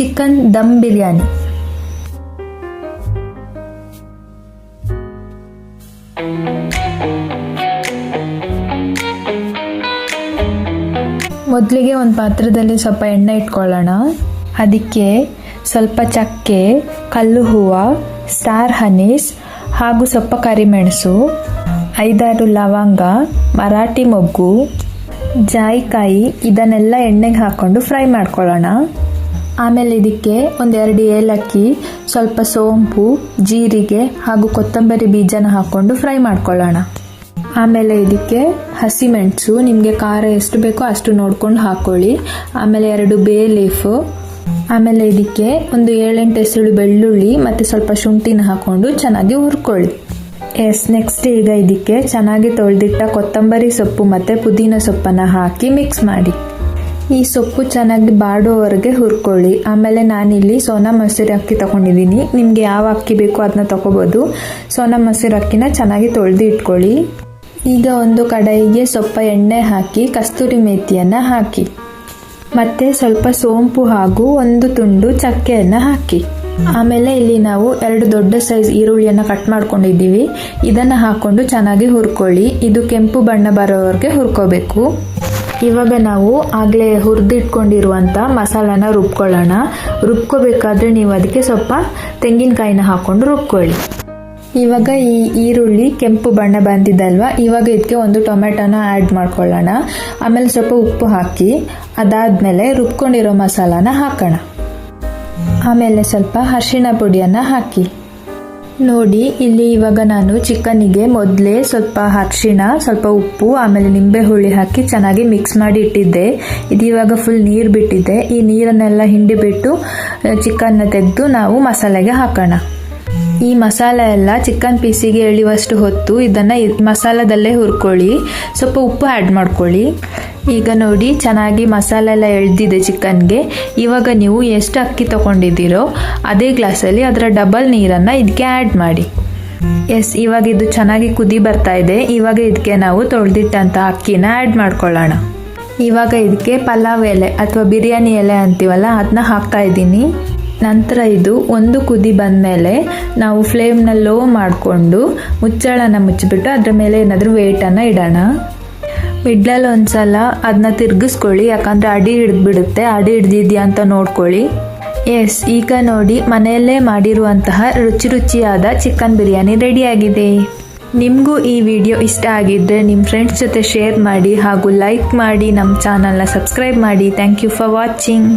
Chicken dum biryani. ಮೊದಲಿಗೆ ಒಂದು ಪಾತ್ರದಲ್ಲಿ ಸ್ವಲ್ಪ ಎಣ್ಣೆ ಇಟ್ಕೊಳ್ಳೋಣ. ಅದಕ್ಕೆ ಸ್ವಲ್ಪ ಚಕ್ಕೆ, ಕಲ್ಲು ಹೂವು ಸ್ಟಾರ್ ಹನೀಸ್ ಹಾಗೂ ಸ್ವಲ್ಪ ಕರಿಮೆಣಸು, ಐದಾರು ಲವಂಗ, ಮರಾಠಿ ಮೊಗ್ಗು, ಜಾಯಿಕಾಯಿ ಇದನ್ನೆಲ್ಲ ಎಣ್ಣೆಗೆ ಹಾಕ್ಕೊಂಡು ಫ್ರೈ ಮಾಡ್ಕೊಳ್ಳೋಣ. ಆಮೇಲೆ ಇದಕ್ಕೆ ಒಂದೆರಡು ಏಲಕ್ಕಿ, ಸ್ವಲ್ಪ ಸೋಂಪು, ಜೀರಿಗೆ ಹಾಗೂ ಕೊತ್ತಂಬರಿ ಬೀಜನ ಹಾಕ್ಕೊಂಡು ಫ್ರೈ ಮಾಡ್ಕೊಳ್ಳೋಣ. ಆಮೇಲೆ ಇದಕ್ಕೆ ಹಸಿಮೆಣಸು ನಿಮಗೆ ಖಾರ ಎಷ್ಟು ಬೇಕೋ ಅಷ್ಟು ನೋಡ್ಕೊಂಡು ಹಾಕ್ಕೊಳ್ಳಿ ಆಮೇಲೆ ಎರಡು ಬೇ ಲೀಫು ಆಮೇಲೆ ಇದಕ್ಕೆ ಒಂದು ಏಳೆಂಟು ಎಸಳು ಬೆಳ್ಳುಳ್ಳಿ ಮತ್ತು ಸ್ವಲ್ಪ ಶುಂಠಿನ ಹಾಕ್ಕೊಂಡು ಚೆನ್ನಾಗಿ ಹುರ್ಕೊಳ್ಳಿ. ಎಸ್, ನೆಕ್ಸ್ಟ್ ಈಗ ಇದಕ್ಕೆ ಚೆನ್ನಾಗಿ ತೊಳೆದಿಟ್ಟ ಕೊತ್ತಂಬರಿ ಸೊಪ್ಪು ಮತ್ತು ಪುದೀನ ಸೊಪ್ಪನ್ನು ಹಾಕಿ ಮಿಕ್ಸ್ ಮಾಡಿ. ಈ ಸೊಪ್ಪು ಚೆನ್ನಾಗಿ ಬಾಡೋವರೆಗೆ ಹುರ್ಕೊಳ್ಳಿ. ಆಮೇಲೆ ನಾನಿಲ್ಲಿ ಸೋನಾ ಮಸೂರಿ ಅಕ್ಕಿ ತಗೊಂಡಿದ್ದೀನಿ. ನಿಮಗೆ ಯಾವ ಅಕ್ಕಿ ಬೇಕೋ ಅದನ್ನ ತಗೋಬೋದು. ಸೋನಾ ಮಸೂರಿ ಅಕ್ಕಿನ ಚೆನ್ನಾಗಿ ತೊಳೆದು ಇಟ್ಕೊಳ್ಳಿ. ಈಗ ಒಂದು ಕಡಾಯಿಗೆ ಸ್ವಲ್ಪ ಎಣ್ಣೆ ಹಾಕಿ, ಕಸ್ತೂರಿ ಮೇಥಿಯನ್ನು ಹಾಕಿ. ಮತ್ತೆ ಸ್ವಲ್ಪ ಸೋಂಪು ಹಾಗೂ ಒಂದು ತುಂಡು ಚಕ್ಕೆಯನ್ನು ಹಾಕಿ. ಆಮೇಲೆ ಇಲ್ಲಿ ನಾವು ಎರಡು ದೊಡ್ಡ ಸೈಜ್ ಈರುಳ್ಳಿಯನ್ನು ಕಟ್ ಮಾಡ್ಕೊಂಡಿದ್ದೀವಿ. ಇದನ್ನು ಹಾಕ್ಕೊಂಡು ಚೆನ್ನಾಗಿ ಹುರ್ಕೊಳ್ಳಿ. ಇದು ಕೆಂಪು ಬಣ್ಣ ಬರೋವರೆಗೆ ಹುರ್ಕೋಬೇಕು. ಇವಾಗ ನಾವು ಆಗಲೇ ಹುರಿದಿಟ್ಕೊಂಡಿರುವಂಥ ಮಸಾಲಾನ ರುಬ್ಕೊಳ್ಳೋಣ. ರುಬ್ಕೋಬೇಕಾದ್ರೆ ನೀವು ಅದಕ್ಕೆ ಸ್ವಲ್ಪ ತೆಂಗಿನಕಾಯಿನ ಹಾಕ್ಕೊಂಡು ರುಬ್ಕೊಳ್ಳಿ. ಇವಾಗ ಈ ಈರುಳ್ಳಿ ಕೆಂಪು ಬಣ್ಣ ಬಂದಿದ್ದಲ್ವ ಇವಾಗ ಇದಕ್ಕೆ ಒಂದು ಟೊಮೆಟೊನ ಆ್ಯಡ್ ಮಾಡ್ಕೊಳ್ಳೋಣ. ಆಮೇಲೆ ಸ್ವಲ್ಪ ಉಪ್ಪು ಹಾಕಿ ಅದಾದಮೇಲೆ ರುಬ್ಕೊಂಡಿರೋ ಮಸಾಲಾನ ಹಾಕೋಣ. ಆಮೇಲೆ ಸ್ವಲ್ಪ ಅರಿಶಿಣ ಪುಡಿಯನ್ನು ಹಾಕಿ. ನೋಡಿ, ಇಲ್ಲಿ ಇವಾಗ ನಾನು ಚಿಕನಿಗೆ ಮೊದಲೇ ಸ್ವಲ್ಪ ಅರಿಶಿಣ, ಸ್ವಲ್ಪ ಉಪ್ಪು, ಆಮೇಲೆ ನಿಂಬೆ ಹುಳಿ ಹಾಕಿ ಚೆನ್ನಾಗಿ ಮಿಕ್ಸ್ ಮಾಡಿ ಇಟ್ಟಿದ್ದೆ. ಇದು ಇವಾಗ ಫುಲ್ ನೀರು ಬಿಟ್ಟಿದ್ದೆ ಈ ನೀರನ್ನೆಲ್ಲ ಹಿಂಡಿಬಿಟ್ಟು ಚಿಕನ್ನ ತೆಗೆದು ನಾವು ಮಸಾಲೆಗೆ ಹಾಕೋಣ. ಈ ಮಸಾಲೆ ಎಲ್ಲ ಚಿಕನ್ ಪೀಸಿಗೆ ಎಳಿಯುವಷ್ಟು ಹೊತ್ತು ಇದನ್ನು ಮಸಾಲದಲ್ಲೇ ಹುರ್ಕೊಳ್ಳಿ. ಸ್ವಲ್ಪ ಉಪ್ಪು ಆ್ಯಡ್ ಮಾಡ್ಕೊಳ್ಳಿ. ಈಗ ನೋಡಿ ಚೆನ್ನಾಗಿ ಮಸಾಲೆ ಎಲ್ಲ ಎಳ್ದಿದೆ ಚಿಕನ್ಗೆ. ಇವಾಗ ನೀವು ಎಷ್ಟು ಅಕ್ಕಿ ತಗೊಂಡಿದ್ದೀರೋ ಅದೇ ಗ್ಲಾಸಲ್ಲಿ ಅದರ ಡಬಲ್ ನೀರನ್ನು ಇದಕ್ಕೆ ಆ್ಯಡ್ ಮಾಡಿ. ಎಸ್ ಇವಾಗ ಇದು ಚೆನ್ನಾಗಿ ಕುದಿ ಬರ್ತಾ ಇದೆ. ಇವಾಗ ಇದಕ್ಕೆ ನಾವು ತೊಳೆದಿಟ್ಟಂಥ ಅಕ್ಕಿನ ಆ್ಯಡ್ ಮಾಡ್ಕೊಳ್ಳೋಣ. ಇವಾಗ ಇದಕ್ಕೆ ಪಲಾವ್ ಎಲೆ ಅಥವಾ ಬಿರಿಯಾನಿ ಎಲೆ ಅಂತೀವಲ್ಲ ಅದನ್ನ ಹಾಕ್ತಾ ಇದ್ದೀನಿ. ನಂತರ ಇದು ಒಂದು ಕುದಿ ಬಂದಮೇಲೆ ನಾವು ಫ್ಲೇಮ್ನ ಲೋ ಮಾಡಿಕೊಂಡು ಮುಚ್ಚಳನ ಮುಚ್ಚಿಬಿಟ್ಟು ಅದರ ಮೇಲೆ ಏನಾದರೂ ವೇಟನ್ನು ಇಡೋಣ. ಮಿಡ್ಲಲ್ಲಿ ಒಂದ್ಸಲ ಅದನ್ನ ತಿರ್ಗಿಸ್ಕೊಳ್ಳಿ, ಯಾಕಂದರೆ ಅಡಿ ಹಿಡಿದ್ಬಿಡುತ್ತೆ. ಅಡಿ ಹಿಡ್ದಿದ್ಯಾ ಅಂತ ನೋಡ್ಕೊಳ್ಳಿ. ಎಸ್ ಈಗ ನೋಡಿ ಮನೆಯಲ್ಲೇ ಮಾಡಿರುವಂತಹ ರುಚಿ ರುಚಿಯಾದ ಚಿಕನ್ ಬಿರಿಯಾನಿ ರೆಡಿಯಾಗಿದೆ ನಿಮಗೂ ಈ ವಿಡಿಯೋ ಇಷ್ಟ ಆಗಿದ್ದರೆ ನಿಮ್ಮ ಫ್ರೆಂಡ್ಸ್ ಜೊತೆ ಶೇರ್ ಮಾಡಿ ಹಾಗೂ ಲೈಕ್ ಮಾಡಿ ನಮ್ಮ ಚಾನಲ್ನ ಸಬ್ಸ್ಕ್ರೈಬ್ ಮಾಡಿ. Thank you for watching